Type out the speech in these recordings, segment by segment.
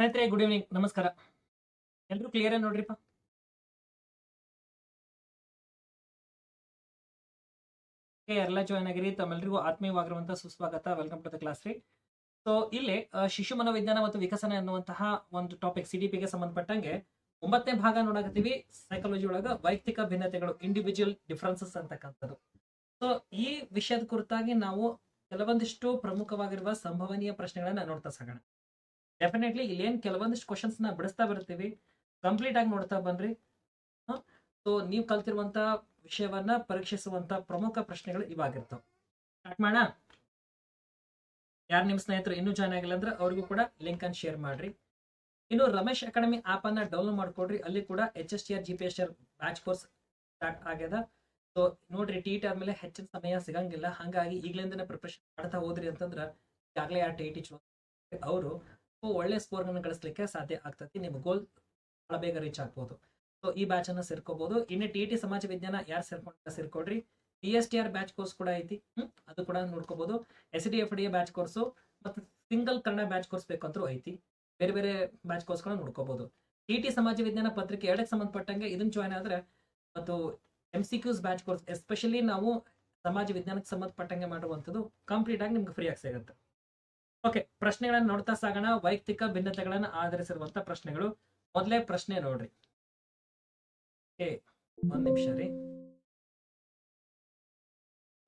ಸ್ನೇಹಿತರೆ good evening ನಮಸ್ಕಾರ. ಎಲ್ರು ಕ್ಲಿಯರ್ ನೋಡ್ರಿಪ್ಪ? ಎಲ್ಲ ಜಾಯ್ನ್ ಆಗಿರಿ ತಮ್ಮೆಲ್ಲರಿಗೂ ಆತ್ಮೀಯವಾಗಿರುವಂತಹ ಸುಸ್ವಾಗತ. ವೆಲ್ಕಮ್ ಟು ದ ಕ್ಲಾಸ್ ರೀ ಸೊ ಇಲ್ಲಿ ಶಿಶು ಮನೋವಿಜ್ಞಾನ ಮತ್ತು ವಿಕಸನ ಎನ್ನುವಂತಹ ಒಂದು ಟಾಪಿಕ್ ಸಿಡಿಪಿಗೆ ಸಂಬಂಧಪಟ್ಟಂಗೆ ಒಂಬತ್ತನೇ ಭಾಗ ನೋಡಕತ್ತೀವಿ. ಸೈಕಾಲಜಿ ಒಳಗ ವೈಯಕ್ತಿಕ ಭಿನ್ನತೆಗಳು ಇಂಡಿವಿಜುವಲ್ ಡಿಫ್ರೆನ್ಸಸ್ ಅಂತಕ್ಕಂಥದ್ದು. ಸೊ ಈ ವಿಷಯದ ಕುರಿತಾಗಿ ನಾವು ಕೆಲವೊಂದಿಷ್ಟು ಪ್ರಮುಖವಾಗಿರುವ ಸಂಭವನೀಯ ಪ್ರಶ್ನೆಗಳನ್ನ ನೋಡ್ತಾ ಸಾಗೋಣ. ಡೆಫಿನೆಟ್ಲಿ ಇಲ್ಲಿ ಕೆಲವೊಂದಿಷ್ಟು ಕ್ವಶನ್ಸ್ನ ಬಿಡಿಸ್ತಾ ಬರ್ತೀವಿ ಕಂಪ್ಲೀಟ್ ಆಗಿ ನೋಡ್ತಾ ಬನ್ರಿ. ಸೊ ನೀವು ಕಲ್ತಿರುವಂತ ವಿಷಯವನ್ನ ಪರೀಕ್ಷಿಸುವಂತ ಪ್ರಮುಖ ಪ್ರಶ್ನೆಗಳು ಇವಾಗಿರ್ತಾವ. ಸ್ಟಾರ್ಟ್ ಮಾಡೋಣ. ಯಾರು ನಿಮ್ಮ ಸ್ನೇಹಿತರು ಇನ್ನೂ ಜಾಯ್ನ್ ಆಗಿಲ್ಲ ಅಂದ್ರೆ ಅವ್ರಿಗೂ ಕೂಡ ಲಿಂಕ್ ಅನ್ನು ಶೇರ್ ಮಾಡ್ರಿ. ಇನ್ನು ರಮೇಶ್ ಅಕಾಡೆಮಿ ಆಪ್ ಅನ್ನ ಡೌನ್ಲೋಡ್ ಮಾಡ್ಕೊಡ್ರಿ. ಅಲ್ಲಿ ಕೂಡ H S T R G P S R batch course start ಆಗ್ಯದ. ಸೊ ನೋಡ್ರಿ ಟಿ ಟಿ ಆದ್ಮೇಲೆ ಹೆಚ್ಚಿನ ಸಮಯ ಸಿಗಂಗಿಲ್ಲ. ಹಾಗಾಗಿ ಈಗಲಿಂದನೇ ಪ್ರಿಪ್ರೇಷನ್ ಮಾಡ್ತಾ ಹೋದ್ರಿ ಅಂತಂದ್ರ ಈಗಾಗಲೇ ಆ ಟಿ ಟಿ ಅವರು ಒಳ್ಳೆ ಸ್ಕೋರ್ ಅನ್ನು ಗಳಿಸ್ಲಿಕ್ಕೆ ಸಾಧ್ಯ ಆಗ್ತತಿ. ನಿಮ್ಮ ಗೋಲ್ ಬಹಳ ಬೇಗ ರೀಚ್ ಆಗ್ಬೋದು. ಸೊ ಈ ಬ್ಯಾಚ್ ಅನ್ನು ಸೇರ್ಕೋಬಹುದು ಇನ್ನು ಟಿ ಟಿ ಸಮಾಜ ವಿಜ್ಞಾನ ಯಾರು ಸೇರ್ಕೊಂಡ ಸೇರ್ಕೊಡ್ರಿ. P S T R batch course ಕೂಡ ಐತಿ. ಅದು ಕೂಡ ನೋಡ್ಕೋಬಹುದು S D F D batch course ಮತ್ತು ಸಿಂಗಲ್ ಕನ್ನಡ ಬ್ಯಾಚ್ ಕೋರ್ಸ್ ಬೇಕಂದ್ರೂ ಐತಿ. ಬೇರೆ ಬೇರೆ ಬ್ಯಾಚ್ ಕೋರ್ಸ್ಗಳನ್ನ ನೋಡ್ಕೋಬಹುದು ಟಿ ಟಿ ಸಮಾಜ ವಿಜ್ಞಾನ ಪತ್ರಿಕೆ ಎರಡಕ್ಕೆ ಸಂಬಂಧಪಟ್ಟಂಗೆ ಇದನ್ನ ಜಾಯ್ನ್ ಆದ್ರೆ ಮತ್ತು M C Qs batch course especially ನಾವು ಸಮಾಜ ವಿಜ್ಞಾನಕ್ಕೆ ಸಂಬಂಧಪಟ್ಟಂಗೆ ಮಾಡುವಂಥದ್ದು ಕಂಪ್ಲೀಟ್ ಆಗಿ ನಿಮ್ಗೆ ಫ್ರೀ ಆಗಿ ಸಿಗುತ್ತೆ. ಓಕೆ ಪ್ರಶ್ನೆಗಳನ್ನ ನೋಡ್ತಾ ಸಾಗೋಣ. ವೈಯಕ್ತಿಕ ಭಿನ್ನತೆಗಳನ್ನ ಆಧರಿಸಿರುವಂತ ಪ್ರಶ್ನೆಗಳು. ಮೊದಲೇ ಪ್ರಶ್ನೆ ನೋಡ್ರಿ. ಒಂದ್ ನಿಮಿಷ ರೀ.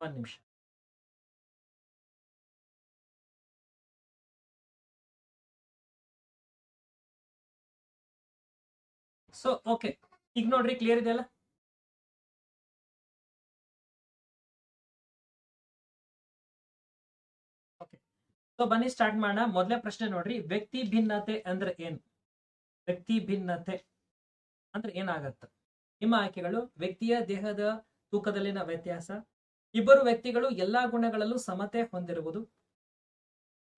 ಒಂದ್ ನಿಮಿಷ. ಸೊ ಓಕೆ ಈಗ ನೋಡ್ರಿ ಕ್ಲಿಯರ್ ಇದೆಯಲ್ಲ? ಸೊ ಬನ್ನಿ ಸ್ಟಾರ್ಟ್ ಮಾಡೋಣ. ಮೊದಲೇ ಪ್ರಶ್ನೆ ನೋಡ್ರಿ. ವ್ಯಕ್ತಿ ಭಿನ್ನತೆ ಅಂದ್ರೆ ಏನು? ವ್ಯಕ್ತಿ ಭಿನ್ನತೆ ಅಂದ್ರೆ ಏನಾಗತ್ತ? ನಿಮ್ಮ ಆಯ್ಕೆಗಳು ವ್ಯಕ್ತಿಯ ದೇಹದ ತೂಕದಲ್ಲಿನ ವ್ಯತ್ಯಾಸ, ಇಬ್ಬರು ವ್ಯಕ್ತಿಗಳು ಎಲ್ಲಾ ಗುಣಗಳಲ್ಲೂ ಸಮತೆ ಹೊಂದಿರುವುದು,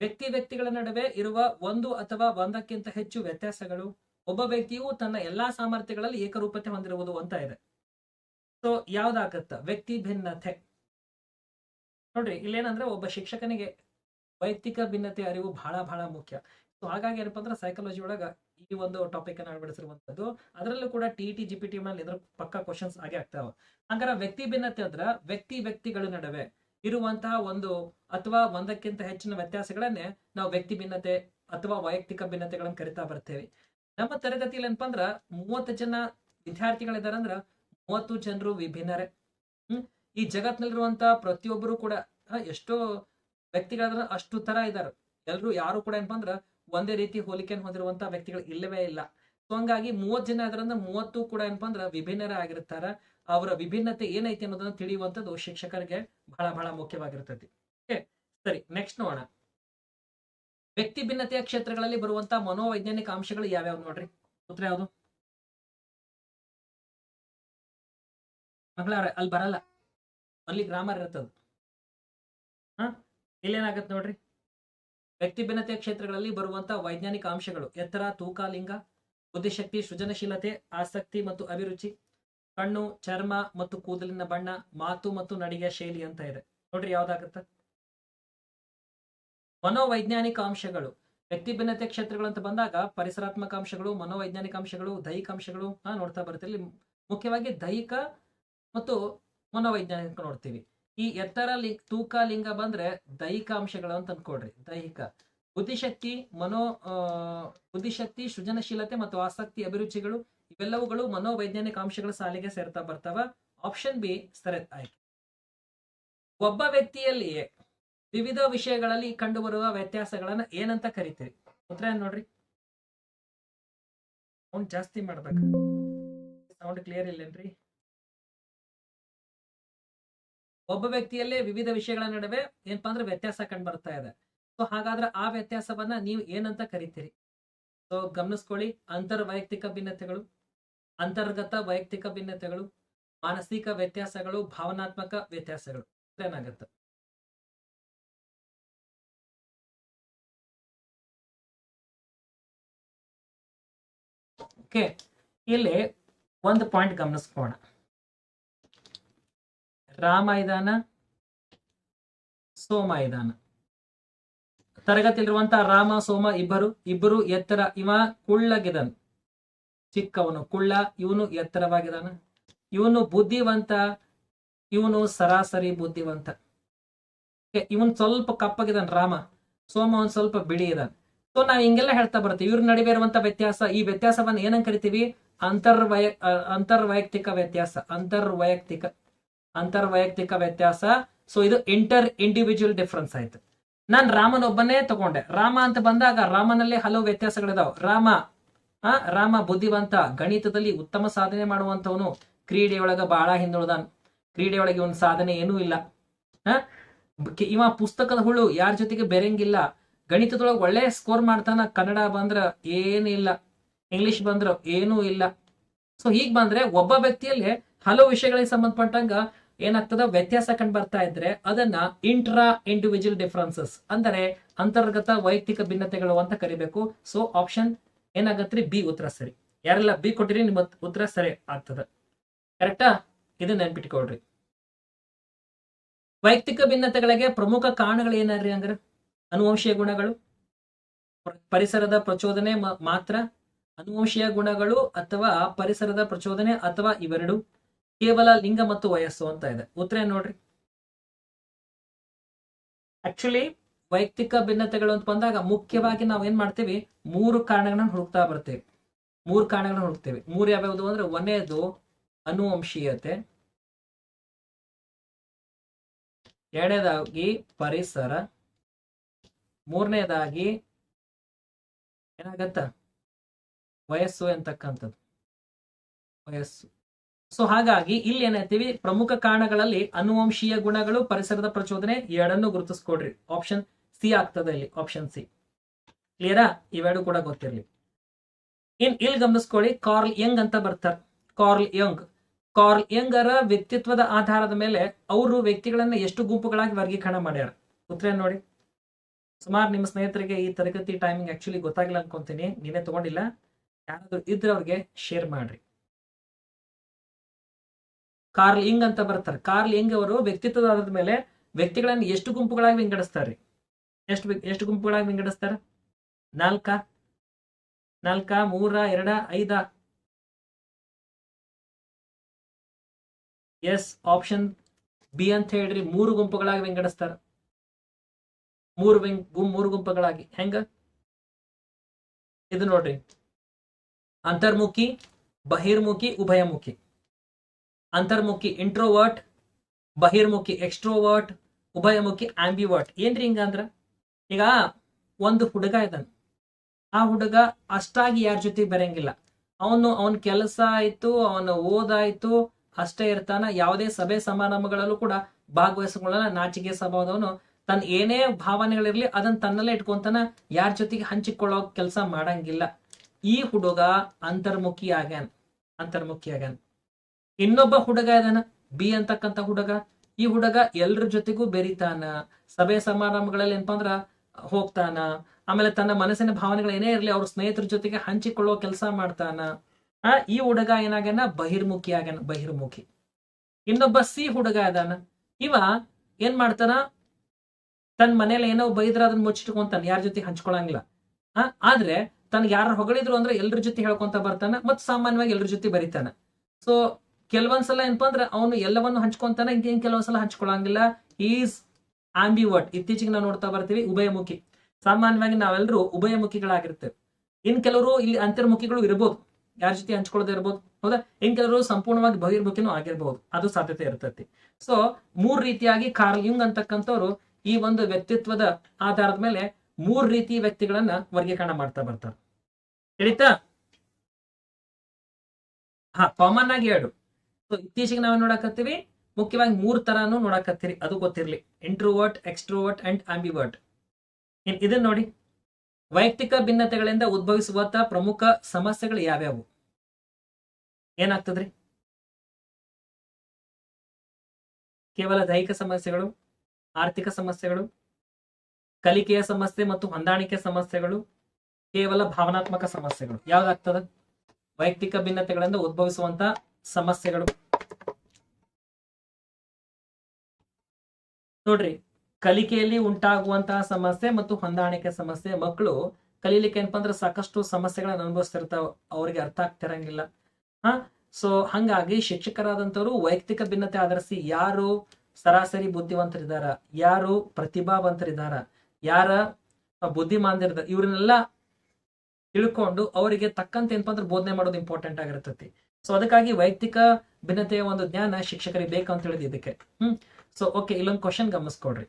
ವ್ಯಕ್ತಿ ವ್ಯಕ್ತಿಗಳ ನಡುವೆ ಇರುವ ಒಂದು ಅಥವಾ ಒಂದಕ್ಕಿಂತ ಹೆಚ್ಚು ವ್ಯತ್ಯಾಸಗಳು, ಒಬ್ಬ ವ್ಯಕ್ತಿಯು ತನ್ನ ಎಲ್ಲಾ ಸಾಮರ್ಥ್ಯಗಳಲ್ಲಿ ಏಕರೂಪತೆ ಹೊಂದಿರುವುದು ಅಂತ ಇದೆ. ಸೊ ಯಾವ್ದಾಗತ್ತ? ವ್ಯಕ್ತಿ ಭಿನ್ನತೆ. ನೋಡ್ರಿ, ಇಲ್ಲೇನಂದ್ರೆ ಒಬ್ಬ ಶಿಕ್ಷಕನಿಗೆ ವೈಯಕ್ತಿಕ ಭಿನ್ನತೆ ಅರಿವು ಬಹಳ ಬಹಳ ಮುಖ್ಯ. ಸೊ ಹಾಗಾಗಿ ಏನಪ್ಪ ಅಂದ್ರೆ ಸೈಕಾಲಜಿ ಒಳಗ ಈ ಒಂದು ಟಾಪಿಕ್ ಅನ್ನ ಅಳವಡಿಸಿರುವಂತದ್ದು ಅದರಲ್ಲೂ ಕೂಡ T T G P T ಮೇಲೆ ಇದ್ರ ಪಕ್ಕ ಕ್ವಶನ್ಸ್ ಆಗೇ ಆಗ್ತಾವ. ಹಂಗಾರ ವ್ಯಕ್ತಿ ಭಿನ್ನತೆ ಅಂದ್ರ ವ್ಯಕ್ತಿ ವ್ಯಕ್ತಿಗಳ ನಡುವೆ ಇರುವಂತಹ ಒಂದು ಅಥವಾ ಒಂದಕ್ಕಿಂತ ಹೆಚ್ಚಿನ ವ್ಯತ್ಯಾಸಗಳನ್ನೇ ನಾವು ವ್ಯಕ್ತಿ ಭಿನ್ನತೆ ಅಥವಾ ವೈಯಕ್ತಿಕ ಭಿನ್ನತೆಗಳನ್ನ ಕರಿತಾ ಬರ್ತೇವೆ. ನಮ್ಮ ತರಗತಿಯಲ್ಲಿ ಏನಪ್ಪ ಅಂದ್ರ ಮೂವತ್ತು ಜನ ವಿದ್ಯಾರ್ಥಿಗಳಿದಾರೆ ಅಂದ್ರ ಮೂವತ್ತು ಜನರು ವಿಭಿನ್ನರೇ. ಹ್ಮ್, ಈ ಜಗತ್ನಲ್ಲಿರುವಂತಹ ಪ್ರತಿಯೊಬ್ಬರು ಕೂಡ ಎಷ್ಟೋ ವ್ಯಕ್ತಿಗಳಾದ್ರ ಅಷ್ಟು ತರ ಇದಾರೆ. ಎಲ್ರು ಯಾರು ಕೂಡ ಏನಪ್ಪಾ ಅಂದ್ರ ಒಂದೇ ರೀತಿ ಹೋಲಿಕೆಯನ್ನು ಹೊಂದಿರುವಂತ ವ್ಯಕ್ತಿಗಳು ಇಲ್ಲವೇ ಇಲ್ಲ. ಸೊ ಹಂಗಾಗಿ ಮೂವತ್ ಜನ ಇದ್ರಂದ್ರೆ ಮೂವತ್ತು ಕೂಡ ಏನಪ್ಪಾ ಅಂದ್ರ ವಿಭಿನ್ನರೇ ಆಗಿರ್ತಾರ. ಅವರ ವಿಭಿನ್ನತೆ ಏನೈತಿ ಅನ್ನೋದನ್ನ ತಿಳಿಯುವಂತದ್ದು ಶಿಕ್ಷಕರಿಗೆ ಬಹಳ ಬಹಳ ಮುಖ್ಯವಾಗಿರ್ತೈತಿ. ಸರಿ ನೆಕ್ಸ್ಟ್ ನೋಡೋಣ. ವ್ಯಕ್ತಿ ಭಿನ್ನತೆಯ ಕ್ಷೇತ್ರಗಳಲ್ಲಿ ಬರುವಂತ ಮನೋವೈಜ್ಞಾನಿಕ ಅಂಶಗಳು ಯಾವ್ಯಾವ ನೋಡ್ರಿ? ಉತ್ತರ ಯಾವುದು? ಮಗಳವ್ರೆ ಅಲ್ಲಿ ಬರಲ್ಲ. ಅಲ್ಲಿ ಗ್ರಾಮರ್ ಇರ್ತದ ಹ? ಇಲ್ಲೇನಾಗತ್ತೆ ನೋಡ್ರಿ? ವ್ಯಕ್ತಿ ಭಿನ್ನತೆಯ ಕ್ಷೇತ್ರಗಳಲ್ಲಿ ಬರುವಂತ ವೈಜ್ಞಾನಿಕ ಅಂಶಗಳು, ಎತ್ತರ, ತೂಕ, ಲಿಂಗ, ಬುದ್ಧಿಶಕ್ತಿ, ಸೃಜನಶೀಲತೆ, ಆಸಕ್ತಿ ಮತ್ತು ಅಭಿರುಚಿ, ಕಣ್ಣು, ಚರ್ಮ ಮತ್ತು ಕೂದಲಿನ ಬಣ್ಣ, ಮಾತು ಮತ್ತು ನಡಿಗೆ ಶೈಲಿ ಅಂತ ಇದೆ. ನೋಡ್ರಿ ಯಾವ್ದಾಗತ್ತ? ಮನೋವೈಜ್ಞಾನಿಕ ಅಂಶಗಳು ವ್ಯಕ್ತಿ ಭಿನ್ನತೆ ಕ್ಷೇತ್ರಗಳು ಅಂತ ಬಂದಾಗ ಪರಿಸರಾತ್ಮಕ ಅಂಶಗಳು, ಮನೋವೈಜ್ಞಾನಿಕ ಅಂಶಗಳು, ದೈಹಿಕ ಅಂಶಗಳು ನೋಡ್ತಾ ಬರ್ತೀವಿ ಮುಖ್ಯವಾಗಿ ದೈಹಿಕ ಮತ್ತು ಮನೋವೈಜ್ಞಾನಿಕ ನೋಡ್ತೀವಿ. ಈ ಎತ್ತರ ಲಿಂಗ್, ತೂಕ ಲಿಂಗ ಬಂದ್ರೆ ದೈಹಿಕ ಅಂಶಗಳು ಅಂತ ಅನ್ಕೊಡ್ರಿ ದೈಹಿಕ. ಬುದ್ಧಿಶಕ್ತಿ, ಮನೋ ಬುದ್ಧಿಶಕ್ತಿ, ಸೃಜನಶೀಲತೆ ಮತ್ತು ಆಸಕ್ತಿ, ಅಭಿರುಚಿಗಳು, ಇವೆಲ್ಲವುಗಳು ಮನೋವೈಜ್ಞಾನಿಕ ಅಂಶಗಳ ಸಾಲಿಗೆ ಸೇರ್ತಾ ಬರ್ತಾವ. ಆಪ್ಷನ್ ಬಿ ಸರಿ ಆಯ್ಕೆ ಒಬ್ಬ ವ್ಯಕ್ತಿಯಲ್ಲಿಯೇ ವಿವಿಧ ವಿಷಯಗಳಲ್ಲಿ ಕಂಡುಬರುವ ವ್ಯತ್ಯಾಸಗಳನ್ನ ಏನಂತ ಕರಿತೀರಿ? ಉತ್ತರ ಏನ್ ನೋಡ್ರಿ ಜಾಸ್ತಿ ಮಾಡ್ಬೇಕು. ಸೌಂಡ್ ಕ್ಲಿಯರ್ ಇಲ್ಲೇನ್ರಿ? ಒಬ್ಬ ವ್ಯಕ್ತಿಯಲ್ಲೇ ವಿವಿಧ ವಿಷಯಗಳ ನಡುವೆ ಏನಪ್ಪಾ ಅಂದ್ರೆ ವ್ಯತ್ಯಾಸ ಕಂಡು ಬರ್ತಾ ಇದೆ. ಸೊ ಹಾಗಾದ್ರೆ ಆ ವ್ಯತ್ಯಾಸವನ್ನ ನೀವು ಏನಂತ ಕರಿತೀರಿ? ಸೊ ಗಮನಿಸ್ಕೊಳ್ಳಿ. ಅಂತರ್ ವೈಯಕ್ತಿಕ ಭಿನ್ನತೆಗಳು, ಅಂತರ್ಗತ ವೈಯಕ್ತಿಕ ಭಿನ್ನತೆಗಳು, ಮಾನಸಿಕ ವ್ಯತ್ಯಾಸಗಳು, ಭಾವನಾತ್ಮಕ ವ್ಯತ್ಯಾಸಗಳು. ಏನಾಗುತ್ತೆ? ಓಕೆ ಇಲ್ಲಿ ಒಂದು ಪಾಯಿಂಟ್ ಗಮನಿಸ್ಕೋಣ ರಾಮೈದಾನ, ಸೋಮೈದಾನ. ತರಗತಿಲಿರುವಂತ ರಾಮ, ಸೋಮ ಇಬ್ಬರು ಇಬ್ಬರು ಎತ್ತರ ಇವ ಕುಳ್ಳಗಿದನ್. ಚಿಕ್ಕವನು ಕುಳ್ಳ, ಇವನು ಎತ್ತರವಾಗಿದಾನ. ಇವನು ಬುದ್ಧಿವಂತ, ಇವನು ಸರಾಸರಿ ಬುದ್ಧಿವಂತ. ಇವನ್ ಸ್ವಲ್ಪ ಕಪ್ಪಗಿದಾನ ರಾಮ, ಸೋಮ ಒಂದ್ ಸ್ವಲ್ಪ ಬಿಳಿ ಇದಾನ. ಸೊ ನಾವ್ ಹಿಂಗೆಲ್ಲ ಹೇಳ್ತಾ ಬರ್ತೀವಿ ಇವ್ರ ನಡುವೆ ಇರುವಂತ ವ್ಯತ್ಯಾಸ, ಈ ವ್ಯತ್ಯಾಸವನ್ನ ಏನಂತ ಕರಿತೀವಿ? ಅಂತರ್ವಯ ಅಂತರ್ವೈಯಕ್ತಿಕ ವ್ಯತ್ಯಾಸ, ಅಂತರ್ವೈಯಕ್ತಿಕ. ಅಂತರ್ವೈಯಕ್ತಿಕ ವ್ಯತ್ಯಾಸ. ಸೊ ಇದು ಇಂಟರ್ ಇಂಡಿವಿಜುವಲ್ ಡಿಫ್ರೆನ್ಸ್ ಆಯ್ತು. ನಾನ್ ರಾಮನ್ ಒಬ್ಬನೇ ತಗೊಂಡೆ. ರಾಮ ಅಂತ ಬಂದಾಗ ರಾಮನಲ್ಲಿ ಹಲವು ವ್ಯತ್ಯಾಸಗಳಿದಾವ. ರಾಮ, ಆ, ರಾಮ ಬುದ್ಧಿವಂತ, ಗಣಿತದಲ್ಲಿ ಉತ್ತಮ ಸಾಧನೆ ಮಾಡುವಂತವನು ಕ್ರೀಡೆಯೊಳಗ ಬಹಳ ಹಿಂದುಳಿದಾನ. ಕ್ರೀಡೆಯೊಳಗೆ ಒಂದು ಸಾಧನೆ ಏನೂ ಇಲ್ಲ. ಇವ ಪುಸ್ತಕದ ಹುಳು ಯಾರ ಜೊತೆಗೆ ಬೆರೆಂಗಿಲ್ಲ. ಗಣಿತದೊಳಗೆ ಒಳ್ಳೆ ಸ್ಕೋರ್ ಮಾಡ್ತಾನ. ಕನ್ನಡ ಬಂದ್ರ ಏನಿಲ್ಲ ಇಂಗ್ಲಿಷ್ ಬಂದ್ರ ಏನೂ ಇಲ್ಲ. ಸೊ ಹೀಗ್ ಬಂದ್ರೆ ಒಬ್ಬ ವ್ಯಕ್ತಿಯಲ್ಲಿ ಹಲವು ವಿಷಯಗಳಿಗೆ ಸಂಬಂಧಪಟ್ಟಂಗ ಏನಾಗ್ತದ? ವ್ಯತ್ಯಾಸ ಕಂಡು ಬರ್ತಾ ಇದ್ರೆ ಅದನ್ನ ಇಂಟ್ರಾ ಇಂಡಿವಿಜುವಲ್ ಡಿಫ್ರೆನ್ಸಸ್ ಅಂದರೆ ಅಂತರ್ಗತ ವೈಯಕ್ತಿಕ ಭಿನ್ನತೆಗಳು ಅಂತ ಕರಿಬೇಕು. So option ಏನಾಗತ್ರಿ? ಬಿ ಉತ್ತರ ಸರಿ. ಯಾರೆಲ್ಲ ಬಿ ಕೊಟ್ಟಿರಿ, ನಿಮ್ಮ ಉತ್ತರ ಸರಿ ಆಗ್ತದ. ಕರೆಕ್ಟಾ ಇದನ್ನ ನೆನ್ಪಿಟ್ಕೊಳ್ರಿ. ವೈಯಕ್ತಿಕ ಭಿನ್ನತೆಗಳಿಗೆ ಪ್ರಮುಖ ಕಾರಣಗಳು ಏನಾರ್ರಿ ಅಂದ್ರೆ ಅನುವಂಶೀಯ ಗುಣಗಳು? ಪರಿಸರದ ಪ್ರಚೋದನೆ ಮಾತ್ರ? ಅನುವಂಶೀಯ ಗುಣಗಳು ಅಥವಾ ಪರಿಸರದ ಪ್ರಚೋದನೆ ಅಥವಾ ಇವೆರಡು? ಕೇವಲ ಲಿಂಗ ಮತ್ತು ವಯಸ್ಸು ಅಂತ ಇದೆ. ಉತ್ತರ ನೋಡ್ರಿ? ಆಕ್ಚುಲಿ ವೈಯಕ್ತಿಕ ಭಿನ್ನತೆಗಳು ಅಂತ ಬಂದಾಗ ಮುಖ್ಯವಾಗಿ ನಾವು ಏನ್ ಮಾಡ್ತೀವಿ? ಮೂರು ಕಾರಣಗಳನ್ನ ಹುಡುಕ್ತಾ ಬರ್ತೇವೆ. ಮೂರು ಕಾರಣಗಳನ್ನ ಹುಡುಕ್ತೇವೆ. ಮೂರು ಯಾವ್ಯಾವುದು ಅಂದ್ರೆ ಒಂದೇದು ಅನುವಂಶೀಯತೆ. ಎರಡನೇದಾಗಿ ಪರಿಸರ. ಮೂರನೇದಾಗಿ ಏನಾಗತ್ತ? ವಯಸ್ಸು ಎಂತಕ್ಕಂಥದ್ದು. ವಯಸ್ಸು. ಸೊ ಹಾಗಾಗಿ ಇಲ್ಲಿ ಏನೈತಿವಿ ಪ್ರಮುಖ ಕಾರಣಗಳಲ್ಲಿ ಅನುವಂಶೀಯ ಗುಣಗಳು, ಪರಿಸರದ ಪ್ರಚೋದನೆ ಎರಡನ್ನು ಗುರುತಿಸ್ಕೊಡ್ರಿ. ಆಪ್ಷನ್ ಸಿ ಆಗ್ತದೆ ಇಲ್ಲಿ. ಆಪ್ಷನ್ ಸಿ ಕ್ಲಿಯರಾ ಇವೆರಡು ಕೂಡ ಗೊತ್ತಿರಲಿ. ಇನ್, ಇಲ್ಲಿ ಗಮನಿಸ್ಕೊಳ್ಳಿ. ಕಾರ್ಲ್ ಯಂಗ್ ಅಂತ ಬರ್ತಾರೆ. ಕಾರ್ಲ್ ಯಂಗ್ ಕಾರ್ಲ್ ಯಂಗರ ವ್ಯಕ್ತಿತ್ವದ ಆಧಾರದ ಮೇಲೆ ಅವರು ವ್ಯಕ್ತಿಗಳನ್ನ ಎಷ್ಟು ಗುಂಪುಗಳಾಗಿ ವರ್ಗೀಕರಣ ಮಾಡ್ಯಾರ? ಉತ್ತರ ನೋಡಿ? ಸುಮಾರು ನಿಮ್ಮ ಸ್ನೇಹಿತರಿಗೆ ಈ ತರಗತಿ ಟೈಮಿಂಗ್ ಆಕ್ಚುಲಿ ಗೊತ್ತಾಗಿಲ್ಲ ಅನ್ಕೊಂತೀನಿ. ನೀನೇ ತಗೊಂಡಿಲ್ಲ. ಯಾರಾದ್ರೂ ಇದ್ರೆ ಅವ್ರಿಗೆ ಶೇರ್ ಮಾಡ್ರಿ. ಕಾರ್ಲ್ ಇಂಗ್ ಅಂತ ಬರ್ತಾರೆ. ಕಾರ್ಲ್ ಇಂಗ್ ಅವರು ವ್ಯಕ್ತಿತ್ವದ ಆಧಾರದ ಮೇಲೆ ವ್ಯಕ್ತಿಗಳನ್ನು ಎಷ್ಟು ಗುಂಪುಗಳಾಗಿ ವಿಂಗಡಿಸ್ತಾರೆ? ಎಷ್ಟು ಎಷ್ಟು ಗುಂಪುಗಳಾಗಿ ವಿಂಗಡಿಸ್ತಾರೆ? ನಾಲ್ಕ ನಾಲ್ಕ, ಮೂರ, ಎರಡ, ಐದ. ಎಸ್, ಆಪ್ಷನ್ ಬಿ ಅಂತ ಹೇಳ್ರಿ, ಮೂರು ಗುಂಪುಗಳಾಗಿ ವಿಂಗಡಿಸ್ತಾರ. ಮೂರು ವಿಂಗ್ ಮೂರು ಗುಂಪುಗಳಾಗಿ. ಹೆಂಗ? ಇದು ನೋಡ್ರಿ. ಅಂತರ್ಮುಖಿ, ಬಹಿರ್ಮುಖಿ, ಉಭಯಮುಖಿ. ಅಂತರ್ಮುಖಿ ಇಂಟ್ರೋವರ್ಟ್ ಬಹಿರ್ಮುಖಿ ಎಕ್ಸ್ಟ್ರೋವರ್ಟ್ ಉಭಯಮುಖಿ ಆಂಬಿವರ್ಟ್ ಏನ್ರಿ ಹಿಂಗ ಅಂದ್ರ? ಈಗ ಒಂದು ಹುಡುಗ ಇದ್ದಾನೆ ಆ ಹುಡುಗ ಅಷ್ಟಾಗಿ ಯಾರ ಜೊತೆ ಬರಂಗಿಲ್ಲ ಅವನು ಅವನ ಕೆಲಸ ಆಯ್ತು, ಅವನ ಓದಾಯ್ತು, ಅಷ್ಟೇ ಇರ್ತಾನ. ಯಾವುದೇ ಸಭೆ ಸಮಾರಂಭಗಳಲ್ಲೂ ಕೂಡ ಭಾಗವಹಿಸಿಕೊಳ್ಳಲ್ಲ. ನಾಚಿಕೆ ಸ್ವಭಾವದವನು. ತನ್ನ ಏನೇ ಭಾವನೆಗಳಿರ್ಲಿ ಅದನ್ನ ತನ್ನಲ್ಲೇ ಇಟ್ಕೊಂತಾನ. ಯಾರ ಜೊತೆಗೆ ಹಂಚಿಕೊಳ್ಳೋ ಕೆಲಸ ಮಾಡಂಗಿಲ್ಲ. ಈ ಹುಡುಗ ಅಂತರ್ಮುಖಿ ಆಗ್ಯಾನ ಅಂತರ್ಮುಖಿ ಆಗ್ಯಾನ ಇನ್ನೊಬ್ಬ ಹುಡುಗ ಇದಾನ? ಬಿ ಅಂತಕ್ಕಂತ ಹುಡುಗ. ಈ ಹುಡುಗ ಎಲ್ರ ಜೊತೆಗೂ ಬೆರಿತಾನ. ಸಭೆ ಸಮಾರಂಭಗಳಲ್ಲಿ ಏನಪ್ಪಾ ಅಂದ್ರ ಹೋಗ್ತಾನ. ಆಮೇಲೆ ತನ್ನ ಮನಸ್ಸಿನ ಭಾವನೆಗಳು ಏನೇ ಇರಲಿ ಅವ್ರ ಸ್ನೇಹಿತರ ಜೊತೆಗೆ ಹಂಚಿಕೊಳ್ಳೋ ಕೆಲಸ ಮಾಡ್ತಾನ. ಆ, ಈ ಹುಡುಗ ಏನಾಗ್ಯಾನ? ಬಹಿರ್ಮುಖಿ ಆಗ್ಯಾನ, ಬಹಿರ್ಮುಖಿ. ಇನ್ನೊಬ್ಬ ಸಿ ಹುಡುಗ ಇದಾನ. ಇವ ಏನ್ ಮಾಡ್ತಾನ? ತನ್ನ ಮನೇಲಿ ಏನೋ ಬೈದ್ರ ಅದನ್ನ ಮುಚ್ಚಿಟ್ಕೊಂತಾನ, ಯಾರ ಜೊತೆ ಹಂಚ್ಕೊಳಂಗಿಲ್ಲ. ಆ, ಆದ್ರೆ ತನ್ಗೆ ಯಾರು ಹೊಗಳಿದ್ರು ಅಂದ್ರೆ ಎಲ್ರ ಜೊತೆ ಹೇಳ್ಕೊಂತ ಬರ್ತಾನ ಮತ್ ಸಾಮಾನ್ಯವಾಗಿ ಎಲ್ರ ಜೊತೆ ಬರಿತಾನ. ಸೊ ಕೆಲವೊಂದ್ಸಲ ಏನಪ್ಪ ಅಂದ್ರೆ ಅವನು ಎಲ್ಲವನ್ನು ಹಂಚ್ಕೊಂತಾನೆ ಇಂಕೇನು ಕೆಲವೊಂದ್ಸಲ ಹಂಚ್ಕೊಳಂಗಿಲ್ಲ ಈಸ್ ಆಂಬಿವರ್ಟ್ ಇತ್ತೀಚೆಗೆ ನಾವು ನೋಡ್ತಾ ಬರ್ತೀವಿ ಉಭಯಮುಖಿ. ಸಾಮಾನ್ಯವಾಗಿ ನಾವೆಲ್ಲರೂ ಉಭಯಮುಖಿಗಳಾಗಿರ್ತೇವೆ. ಇನ್ ಕೆಲವರು ಇಲ್ಲಿ ಅಂತರ್ಮುಖಿಗಳು ಇರ್ಬೋದು. ಯಾರ ಜೊತೆ ಹಂಚ್ಕೊಳ್ಳೋದೇ ಇರ್ಬೋದು. ಹೌದಾ? ಇನ್ ಕೆಲವರು ಸಂಪೂರ್ಣವಾಗಿ ಬಹಿರ್ಮುಖಿನೂ ಆಗಿರ್ಬೋದು. ಅದು ಸಾಧ್ಯತೆ ಇರ್ತೈತಿ. ಸೊ ಮೂರ್ ರೀತಿಯಾಗಿ ಕಾರ್ಲ್ ಯುಂಗ್ ಅಂತಕ್ಕಂಥವ್ರು ಈ ಒಂದು ವ್ಯಕ್ತಿತ್ವದ ಆಧಾರದ ಮೇಲೆ ಮೂರ್ ರೀತಿ ವ್ಯಕ್ತಿಗಳನ್ನ ವರ್ಗೀಕರಣ ಮಾಡ್ತಾ ಬರ್ತಾರೆ. ಹೇಳಿತಾ ಹಾ ಕಾಮನ್ ಆಗಿ ಎರಡು. ಇತ್ತೀಚೆಗೆ ನಾವು ನೋಡಕತ್ತೀವಿ, ಮುಖ್ಯವಾಗಿ ಮೂರ್ ತರಾನು ನೋಡಕತ್ತೀರಿ. ಅದು ಗೊತ್ತಿರ್ಲಿ. ಇಂಟ್ರೋವರ್ಟ್ ಎಕ್ಸ್ಟ್ರೋವರ್ಟ್ ಅಂಡ್ ಆಂಬಿವರ್ಟ್ ಇದನ್ನ ನೋಡಿ. ವೈಯಕ್ತಿಕ ಭಿನ್ನತೆಗಳಿಂದ ಉದ್ಭವಿಸುವಂತ ಪ್ರಮುಖ ಸಮಸ್ಯೆಗಳು ಯಾವ್ಯಾವು? ಏನಾಗ್ತದ್ರಿ? ಕೇವಲ ದೈಹಿಕ ಸಮಸ್ಯೆಗಳು, ಆರ್ಥಿಕ ಸಮಸ್ಯೆಗಳು, ಕಲಿಕೆಯ ಸಮಸ್ಯೆ ಮತ್ತು ಹೊಂದಾಣಿಕೆ ಸಮಸ್ಯೆಗಳು, ಕೇವಲ ಭಾವನಾತ್ಮಕ ಸಮಸ್ಯೆಗಳು. ಯಾವ್ದಾಗ್ತದ? ವೈಯಕ್ತಿಕ ಭಿನ್ನತೆಗಳಿಂದ ಉದ್ಭವಿಸುವಂತ ಸಮಸ್ಯೆಗಳು. ನೋಡ್ರಿ, ಕಲಿಕೆಯಲ್ಲಿ ಉಂಟಾಗುವಂತಹ ಸಮಸ್ಯೆ ಮತ್ತು ಹೊಂದಾಣಿಕೆ ಸಮಸ್ಯೆ ಮಕ್ಕಳು ಕಲೀಲಿಕ್ಕೆ ಏನಪ್ಪ ಅಂದ್ರೆ ಸಾಕಷ್ಟು ಸಮಸ್ಯೆಗಳನ್ನ ಅನುಭವಿಸ್ತಿರ್ತಾವ, ಅವ್ರಿಗೆ ಅರ್ಥ ಆಗ್ತಿರಂಗಿಲ್ಲ. ಹಾ ಸೊ ಹಂಗಾಗಿ ಶಿಕ್ಷಕರಾದಂಥವ್ರು ವೈಯಕ್ತಿಕ ಭಿನ್ನತೆ ಆಧರಿಸಿ ಯಾರು ಸರಾಸರಿ ಬುದ್ಧಿವಂತರಿದಾರ, ಯಾರು ಪ್ರತಿಭಾವಂತರಿದಾರ, ಯಾರ ಬುದ್ಧಿಮಾಂದಿರದ ಇವ್ರನ್ನೆಲ್ಲ ತಿಳ್ಕೊಂಡು ಅವರಿಗೆ ತಕ್ಕಂತೆ ಏನಪ್ಪ ಅಂದ್ರೆ ಬೋಧನೆ ಮಾಡೋದು ಇಂಪಾರ್ಟೆಂಟ್ ಆಗಿರ್ತೈತಿ. ಸೊ ಅದಕ್ಕಾಗಿ ವೈಯಕ್ತಿಕ ಭಿನ್ನತೆಯ ಒಂದು ಜ್ಞಾನ ಶಿಕ್ಷಕರಿಗೆ ಬೇಕಂತ ಹೇಳಿದ್ ಇದಕ್ಕೆ. ಹ್ಮ್ ಸೊ ಓಕೆ ಇಲ್ಲೊಂದು ಕ್ವಶನ್ ಗಮನಿಸ್ಕೊಡ್ರಿ.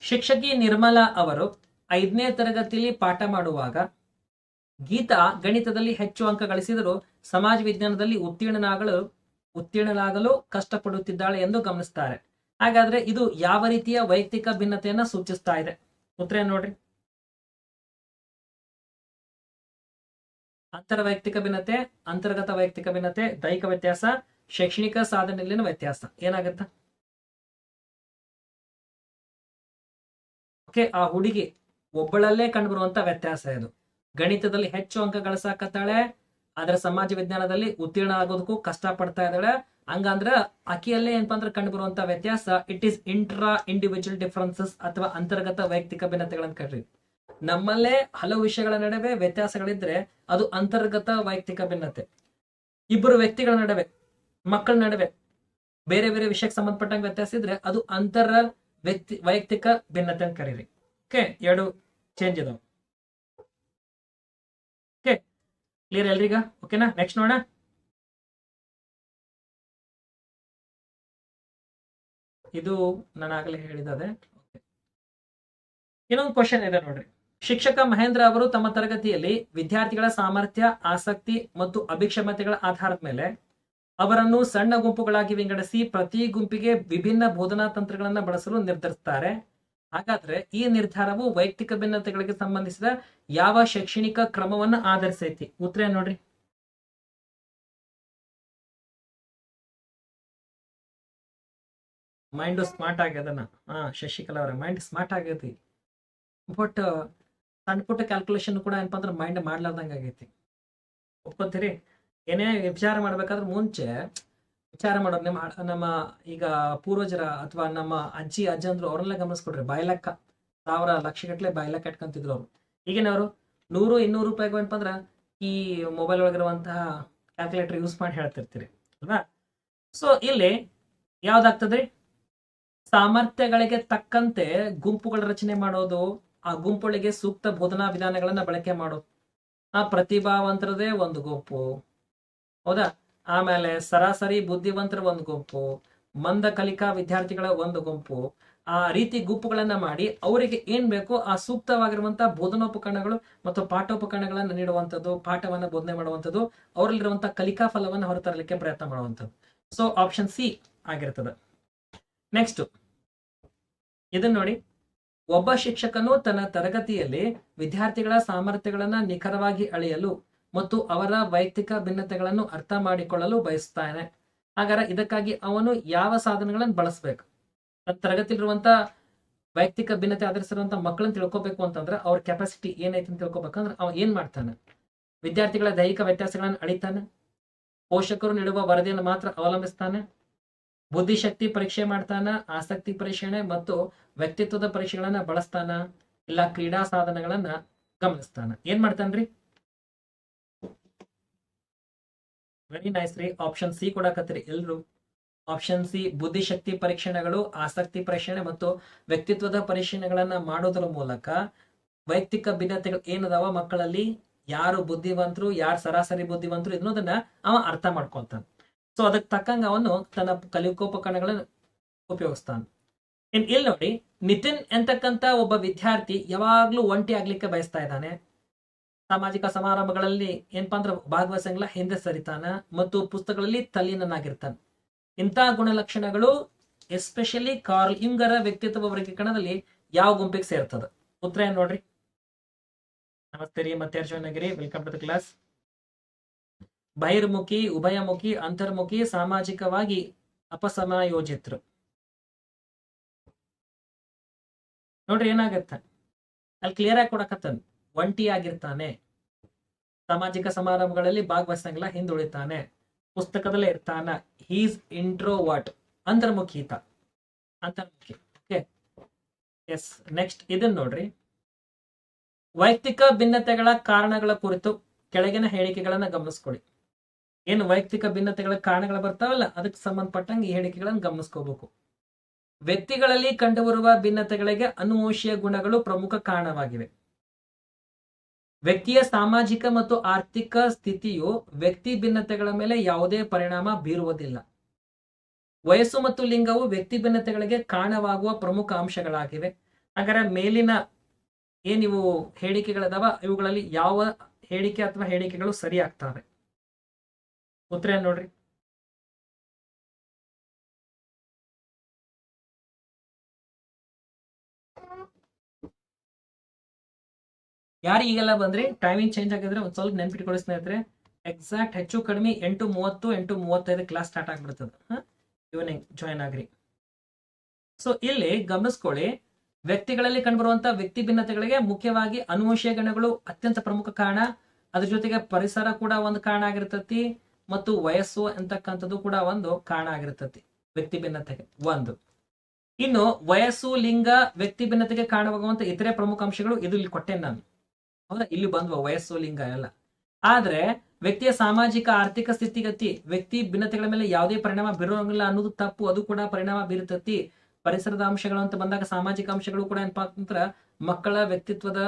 ಶಿಕ್ಷಕಿ ನಿರ್ಮಲಾ ಅವರು ಐದನೇ ತರಗತಿಯಲ್ಲಿ ಪಾಠ ಮಾಡುವಾಗ ಗೀತಾ ಗಣಿತದಲ್ಲಿ ಹೆಚ್ಚು ಅಂಕ ಗಳಿಸಿದರೂ ಸಮಾಜ ವಿಜ್ಞಾನದಲ್ಲಿ ಉತ್ತೀರ್ಣನಾಗಲು ಉತ್ತೀರ್ಣನಾಗಲು ಕಷ್ಟಪಡುತ್ತಿದ್ದಾಳೆ ಎಂದು ಗಮನಿಸ್ತಾರೆ. ಹಾಗಾದ್ರೆ ಇದು ಯಾವ ರೀತಿಯ ವೈಯಕ್ತಿಕ ಭಿನ್ನತೆಯನ್ನ ಸೂಚಿಸ್ತಾ ಇದೆ? ಉತ್ತರ ನೋಡ್ರಿ. ಅಂತರ ವೈಯಕ್ತಿಕ ಭಿನ್ನತೆ, ಅಂತರ್ಗತ ವೈಯಕ್ತಿಕ ಭಿನ್ನತೆ, ದೈಹಿಕ ವ್ಯತ್ಯಾಸ ಶೈಕ್ಷಣಿಕ ಸಾಧನೆಯಲ್ಲಿನ ವ್ಯತ್ಯಾಸ. ಏನಾಗತ್ತ ಓಕೆ, ಆ ಹುಡುಗಿ ಒಬ್ಬಳಲ್ಲೇ ಕಂಡುಬರುವಂತ ವ್ಯತ್ಯಾಸ ಇದು. ಗಣಿತದಲ್ಲಿ ಹೆಚ್ಚು ಅಂಕ ಗಳಿಸಾಕತ್ತಾಳೆ ಆದ್ರೆ ಸಮಾಜ ವಿಜ್ಞಾನದಲ್ಲಿ ಉತ್ತೀರ್ಣ ಆಗೋದಕ್ಕೂ ಕಷ್ಟ ಪಡ್ತಾ ಇದ್ದಾಳೆ. ಹಂಗಂದ್ರ ಅಕ್ಕಿಯಲ್ಲೇ ಏನಪ್ಪಾ ಅಂದ್ರೆ ಕಂಡು ಬರುವಂತ ವ್ಯತ್ಯಾಸ it is intra individual differences ಅಥವಾ ಅಂತರ್ಗತ ವೈಯಕ್ತಿಕ ಭಿನ್ನತೆಗಳನ್ನು ಕರೀರಿ ನಮ್ಮಲ್ಲೇ ಹಲವು ವಿಷಯಗಳ ನಡುವೆ ವ್ಯತ್ಯಾಸಗಳಿದ್ರೆ ಅದು ಅಂತರ್ಗತ ವೈಯಕ್ತಿಕ ಭಿನ್ನತೆ. ಇಬ್ಬರು ವ್ಯಕ್ತಿಗಳ ನಡುವೆ ಮಕ್ಕಳ ನಡುವೆ ಬೇರೆ ಬೇರೆ ವಿಷಯಕ್ಕೆ ಸಂಬಂಧಪಟ್ಟಂಗೆ ವ್ಯತ್ಯಾಸ ಇದ್ರೆ ಅದು ಅಂತರ ವ್ಯಕ್ತಿ, ವೈಯಕ್ತಿಕ ಭಿನ್ನತೆ ಅಂತ ಕರೀರಿ. ಓಕೆ ಎರಡು ಚೇಂಜ್ ಇದಾವೆ. ಓಕೆ ಕ್ಲಿಯರ್ ಎಲ್ರಿಗ? ಓಕೆನಾ ನೆಕ್ಸ್ಟ್ ನೋಡೋಣ. ಇದು ನಾನು ಆಗಲೇ ಹೇಳಿದೆ ಇನ್ನೊಂದು ಕ್ವಶನ್ ಇದೆ ನೋಡ್ರಿ. ಶಿಕ್ಷಕ ಮಹೇಂದ್ರ ಅವರು ತಮ್ಮ ತರಗತಿಯಲ್ಲಿ ವಿದ್ಯಾರ್ಥಿಗಳ ಸಾಮರ್ಥ್ಯ, ಆಸಕ್ತಿ ಮತ್ತು ಅಭಿಕ್ಷಮತೆಗಳ ಆಧಾರದ ಮೇಲೆ ಅವರನ್ನು ಸಣ್ಣ ಗುಂಪುಗಳಾಗಿ ವಿಂಗಡಿಸಿ ಪ್ರತಿ ಗುಂಪಿಗೆ ವಿಭಿನ್ನ ಬೋಧನಾ ತಂತ್ರಗಳನ್ನು ಬಳಸಲು ನಿರ್ಧರಿಸುತ್ತಾರೆ ಹಾಗಾದ್ರೆ ಈ ನಿರ್ಧಾರವು ವೈಯಕ್ತಿಕ ಭಿನ್ನತೆಗಳಿಗೆ ಸಂಬಂಧಿಸಿದ ಯಾವ ಶೈಕ್ಷಣಿಕ ಕ್ರಮವನ್ನು ಆಧರಿಸೈತಿ? ಉತ್ತರ ನೋಡ್ರಿ. ಮೈಂಡ್ ಸ್ಮಾರ್ಟ್ ಆಗ್ಯದನ ಹಾ, ಶಶಿಕಲಾ ಅವರ, ಮೈಂಡ್ ಸ್ಮಾರ್ಟ್ ಆಗೈತಿ. ಬಟ್, ಸಣ್ಣ ಪುಟ್ಟ ಕ್ಯಾಲ್ಕುಲೇಷನ್ ಕೂಡ ಏನಪ್ಪಾ ಅಂದ್ರೆ ಮೈಂಡ್ ಮಾಡ್ಲಾರ್ದಂಗ ಆಗೈತಿ. ಒಪ್ಕೋತೀರಿ? ಏನೇ ವಿಚಾರ ಮಾಡ್ಬೇಕಾದ್ರೆ ಮುಂಚೆ ವಿಚಾರ ಮಾಡೋರು ನಮ್ಮ ನಮ್ಮ ಈಗ ಪೂರ್ವಜರ ಅಥವಾ ನಮ್ಮ ಅಜ್ಜಿ, ಅಜ್ಜಂದ್ರು ಅವ್ರನ್ನೆಲ್ಲ ಗಮನಿಸ್ಕೊಡ್ರಿ. ಬಾಯ್ಲೆಕ್ಕ, ಸಾವಿರ ಲಕ್ಷಗಟ್ಟಲೆ ಬಾಯ್ಲಕ್ಕ ಇಟ್ಕೊಂತಿದ್ರು ಅವ್ರು. ಈಗಿನವರು ನೂರು, ಇನ್ನೂರು ಏನಪ್ಪ ಅಂದ್ರೆ ಈ ಮೊಬೈಲ್ ಒಳಗಿರುವಂತಹ ಕ್ಯಾಲ್ಕುಲೇಟರ್ ಯೂಸ್ ಮಾಡಿ ಹೇಳ್ತಿರ್ತೀರಿ, ಅಲ್ವಾ? ಸೊ ಇಲ್ಲಿ ಯಾವ್ದಾಗ್ತದ್ರಿ? ಸಾಮರ್ಥ್ಯಗಳಿಗೆ ತಕ್ಕಂತೆ ಗುಂಪುಗಳ ರಚನೆ ಮಾಡೋದು, ಆ ಗುಂಪುಗಳಿಗೆ ಸೂಕ್ತ ಬೋಧನಾ ವಿಧಾನಗಳನ್ನ ಬಳಕೆ ಮಾಡೋದು. ಆ ಪ್ರತಿಭಾವಂತರದೇ ಒಂದು ಗುಂಪು. ಹೌದಾ? ಆಮೇಲೆ ಸರಾಸರಿ ಬುದ್ಧಿವಂತರ ಒಂದು ಗುಂಪು, ಮಂದ ಕಲಿಕಾ ವಿದ್ಯಾರ್ಥಿಗಳ ಒಂದು ಗುಂಪು. ಆ ರೀತಿ ಗುಂಪುಗಳನ್ನ ಮಾಡಿ ಅವರಿಗೆ ಏನ್ ಬೇಕು ಆ ಸೂಕ್ತವಾಗಿರುವಂತಹ ಬೋಧನೋಪಕರಣಗಳು ಮತ್ತು ಪಾಠೋಪಕರಣಗಳನ್ನ ನೀಡುವಂಥದ್ದು, ಪಾಠವನ್ನ ಬೋಧನೆ ಮಾಡುವಂಥದ್ದು ಅವರಲ್ಲಿರುವಂತಹ ಕಲಿಕಾ ಫಲವನ್ನ ಹೊರತರಲಿಕ್ಕೆ ಪ್ರಯತ್ನ ಮಾಡುವಂಥದ್ದು. ಸೊ ಆಪ್ಷನ್ ಸಿ ಆಗಿರ್ತದೆ. ನೆಕ್ಸ್ಟ್ ಇದನ್ನ ನೋಡಿ. ಒಬ್ಬ ಶಿಕ್ಷಕನು ತನ್ನ ತರಗತಿಯಲ್ಲಿ ವಿದ್ಯಾರ್ಥಿಗಳ ಸಾಮರ್ಥ್ಯಗಳನ್ನ ನಿಖರವಾಗಿ ಅಳೆಯಲು ಮತ್ತು ಅವರ ವೈಯಕ್ತಿಕ ಭಿನ್ನತೆಗಳನ್ನು ಅರ್ಥ ಮಾಡಿಕೊಳ್ಳಲು ಬಯಸ್ತಾನೆ ಹಾಗಾದ್ರೆ ಇದಕ್ಕಾಗಿ ಅವನು ಯಾವ ಸಾಧನಗಳನ್ನು ಬಳಸಬೇಕು? ತನ್ನ ತರಗತಿಲಿರುವಂತ ವೈಯಕ್ತಿಕ ಭಿನ್ನತೆ ಆಧರಿಸಿರುವಂತ ಮಕ್ಕಳನ್ನ ತಿಳ್ಕೊಬೇಕು ಅಂತಂದ್ರೆ ಅವ್ರ ಕೆಪಾಸಿಟಿ ಏನೈತೆ ಅಂತ ತಿಳ್ಕೊಬೇಕಂದ್ರೆ ಅವ ಏನ್ ಮಾಡ್ತಾನೆ? ವಿದ್ಯಾರ್ಥಿಗಳ ದೈಹಿಕ ವ್ಯತ್ಯಾಸಗಳನ್ನು ಅಳಿತಾನೆ? ಪೋಷಕರು ನೀಡುವ ವರದಿಯನ್ನು ಮಾತ್ರ ಅವಲಂಬಿಸ್ತಾನೆ? ಬುದ್ಧಿಶಕ್ತಿ ಪರೀಕ್ಷೆ ಮಾಡ್ತಾನ? ಆಸಕ್ತಿ ಪರೀಕ್ಷಣೆ ಮತ್ತು ವ್ಯಕ್ತಿತ್ವದ ಪರೀಕ್ಷೆಗಳನ್ನ ಬಳಸ್ತಾನ? ಇಲ್ಲ ಕ್ರೀಡಾ ಸಾಧನಗಳನ್ನ ಗಮನಿಸ್ತಾನ? ಏನ್ ಮಾಡ್ತಾನ್ರಿ? ವೆರಿ ನೈಸ್ ರೀ. ಆಪ್ಷನ್ ಸಿ ಕೊಡಕತ್ತೀರಿ ಎಲ್ರು? ಆಪ್ಷನ್ ಸಿ ಬುದ್ಧಿಶಕ್ತಿ ಪರೀಕ್ಷಣೆಗಳು, ಆಸಕ್ತಿ ಪರೀಕ್ಷಣೆ ಮತ್ತು ವ್ಯಕ್ತಿತ್ವದ ಪರೀಕ್ಷಣೆಗಳನ್ನ ಮಾಡೋದ್ರ ಮೂಲಕ ವೈಯಕ್ತಿಕ ಭಿನ್ನತೆಗಳು ಏನದಾವ, ಮಕ್ಕಳಲ್ಲಿ ಯಾರು ಬುದ್ಧಿವಂತರು, ಯಾರು ಸರಾಸರಿ ಬುದ್ಧಿವಂತರು ಅನ್ನೋದನ್ನ ಅವ ಅರ್ಥ ಮಾಡ್ಕೊತಾನ ಸೊ ಅದಕ್ಕೆ ತಕ್ಕಂಗ ಅವನು ತನ್ನ ಕಲಿಕೋಪಕರಣಗಳನ್ನ ಉಪಯೋಗಿಸ್ತಾನೆ. ಇನ್ ಇಲ್ಲಿ ನೋಡಿ, ನಿತಿನ್ ಎಂತಕ್ಕಂತ ಒಬ್ಬ ವಿದ್ಯಾರ್ಥಿ ಯಾವಾಗ್ಲೂ ಒಂಟಿ ಆಗ್ಲಿಕ್ಕೆ ಬಯಸ್ತಾ ಇದ್ದಾನೆ. ಸಾಮಾಜಿಕ ಸಮಾರಂಭಗಳಲ್ಲಿ ಏನಪ್ಪಾ ಅಂದ್ರೆ ಭಾಗವಹಿಸಂಗಿಲ್ಲ, ಹಿಂದೆ ಸರಿತಾನ ಮತ್ತು ಪುಸ್ತಕಗಳಲ್ಲಿ ತಲ್ಲೀನನಾಗಿರ್ತಾನೆ. ಇಂಥ ಗುಣಲಕ್ಷಣಗಳು ಎಸ್ಪೆಷಲಿ ಕಾರ್ಲ್ ಯುಂಗರ ವ್ಯಕ್ತಿತ್ವ ವರ್ಗೀಕರಣದಲ್ಲಿ ಯಾವ ಗುಂಪಿಗೆ ಸೇರ್ತದ? ಉತ್ತರ ಏನ್ ನೋಡ್ರಿ. ನಮಸ್ತೆ ರೀ, ಮತ್ತೆ Arjunagiri welcome to the class ಬಹಿರ್ಮುಖಿ, ಉಭಯಮುಖಿ, ಅಂತರ್ಮುಖಿ, ಸಾಮಾಜಿಕವಾಗಿ ಅಪಸಮಾಯೋಜಿತರು. ನೋಡ್ರಿ ಏನಾಗತ್ತ? ಅಲ್ಲಿ ಕ್ಲಿಯರ್ ಆಗಿ ಕೊಡಕತ್ತಾನ. ಒಂಟಿ ಆಗಿರ್ತಾನೆ. ಸಾಮಾಜಿಕ ಸಮಾರಂಭಗಳಲ್ಲಿ ಭಾಗವಹಿಸಂಗಿಲ್ಲ ಹಿಂದುಳಿತಾನೆ. ಪುಸ್ತಕದಲ್ಲೇ ಇರ್ತಾನ. ಹೀಸ್ ಇಂಟ್ರೋವರ್ಟ್ ಅಂತರ್ಮುಖಿ ಅಂತರ್ಮುಖಿ. ಓಕೆ ಎಸ್ ನೆಕ್ಸ್ಟ್ ಇದನ್ನ ನೋಡ್ರಿ. ವೈಯಕ್ತಿಕ ಭಿನ್ನತೆಗಳ ಕಾರಣಗಳ ಕುರಿತು ಕೆಳಗಿನ ಹೇಳಿಕೆಗಳನ್ನ ಗಮನಿಸ್ಕೊಳ್ಳಿ. ಏನು ವೈಯಕ್ತಿಕ ಭಿನ್ನತೆಗಳ ಕಾರಣಗಳು ಬರ್ತಾವಲ್ಲ? ಅದಕ್ಕೆ ಸಂಬಂಧಪಟ್ಟಂಗೆ ಈ ಹೇಳಿಕೆಗಳನ್ನು ಗಮನಿಸ್ಕೋಬೇಕು. ವ್ಯಕ್ತಿಗಳಲ್ಲಿ ಕಂಡುಬರುವ ಭಿನ್ನತೆಗಳಿಗೆ ಅನುವಂಶೀಯ ಗುಣಗಳು ಪ್ರಮುಖ ಕಾರಣವಾಗಿವೆ. ವ್ಯಕ್ತಿಯ ಸಾಮಾಜಿಕ ಮತ್ತು ಆರ್ಥಿಕ ಸ್ಥಿತಿಯು ವ್ಯಕ್ತಿ ಭಿನ್ನತೆಗಳ ಮೇಲೆ ಯಾವುದೇ ಪರಿಣಾಮ ಬೀರುವುದಿಲ್ಲ. ವಯಸ್ಸು ಮತ್ತು ಲಿಂಗವು ವ್ಯಕ್ತಿ ಭಿನ್ನತೆಗಳಿಗೆ ಕಾರಣವಾಗುವ ಪ್ರಮುಖ ಅಂಶಗಳಾಗಿವೆ. ಹಾಗಾದ್ರೆ ಮೇಲಿನ ಏನಿವು ಹೇಳಿಕೆಗಳದಾವ, ಇವುಗಳಲ್ಲಿ ಯಾವ ಹೇಳಿಕೆ ಅಥವಾ ಹೇಳಿಕೆಗಳು ಸರಿ ಆಗ್ತವೆ ಉತ್ತರ ಏನ್ ನೋಡ್ರಿ. ಯಾರು ಈಗೆಲ್ಲ ಬಂದ್ರಿ ಟೈಮಿಂಗ್ ಚೇಂಜ್ ಆಗಿದ್ರೆ ಒಂದ್ ಸ್ವಲ್ಪ ನೆನ್ಪಿಟ್ಕೊಳ್ಳಿ ಸ್ನೇಹಿತರೆ. ಎಕ್ಸಾಕ್ಟ್ ಹೆಚ್ಚು ಕಡಿಮೆ ಎಂಟು ಮೂವತ್ತು, ಎಂಟು ಮೂವತ್ತೈದು ಕ್ಲಾಸ್ ಸ್ಟಾರ್ಟ್ ಆಗ್ಬಿಡ್ತದೆ. ಈವ್ನಿಂಗ್ ಜಾಯ್ನ್ ಆಗ್ರಿ. ಸೊ ಇಲ್ಲಿ ಗಮನಿಸ್ಕೊಳ್ಳಿ. ವ್ಯಕ್ತಿಗಳಲ್ಲಿ ಕಂಡುಬರುವಂತಹ ವ್ಯಕ್ತಿ ಭಿನ್ನತೆಗಳಿಗೆ ಮುಖ್ಯವಾಗಿ ಅನುವಂಶೀಯ ಗಣಗಳು ಅತ್ಯಂತ ಪ್ರಮುಖ ಕಾರಣ. ಅದ್ರ ಜೊತೆಗೆ ಪರಿಸರ ಕೂಡ ಒಂದು ಕಾರಣ ಆಗಿರ್ತತಿ. ಮತ್ತು ವಯಸ್ಸು ಅಂತಕ್ಕಂಥದ್ದು ಕೂಡ ಒಂದು ಕಾರಣ ಆಗಿರ್ತತಿ. ವ್ಯಕ್ತಿ ಭಿನ್ನತೆಗೆ ಒಂದು. ಇನ್ನು ವಯಸ್ಸು, ಲಿಂಗ, ವ್ಯಕ್ತಿ ಭಿನ್ನತೆಗೆ ಕಾರಣವಾಗುವಂತ ಇತರೆ ಪ್ರಮುಖ ಅಂಶಗಳು ಇದು ಇಲ್ಲಿ ಕೊಟ್ಟೆ ನಾನು. ಹೌದಾ? ಇಲ್ಲಿ ಬಂದ್ವ ವಯಸ್ಸು ಲಿಂಗ ಎಲ್ಲ. ಆದ್ರೆ, ವ್ಯಕ್ತಿಯ ಸಾಮಾಜಿಕ, ಆರ್ಥಿಕ ಸ್ಥಿತಿಗತಿ ವ್ಯಕ್ತಿ ಭಿನ್ನತೆಗಳ ಮೇಲೆ ಯಾವುದೇ ಪರಿಣಾಮ ಬೀರೋಂಗಿಲ್ಲ ಅನ್ನೋದು ತಪ್ಪು, ಅದು ಕೂಡ ಪರಿಣಾಮ ಬೀರುತ್ತತಿ ಪರಿಸರದ ಅಂಶಗಳು ಅಂತ ಬಂದಾಗ ಸಾಮಾಜಿಕ ಅಂಶಗಳು ಕೂಡ ಏನಪ್ಪಾ ಅಂತಂದ್ರ ಮಕ್ಕಳ ವ್ಯಕ್ತಿತ್ವದ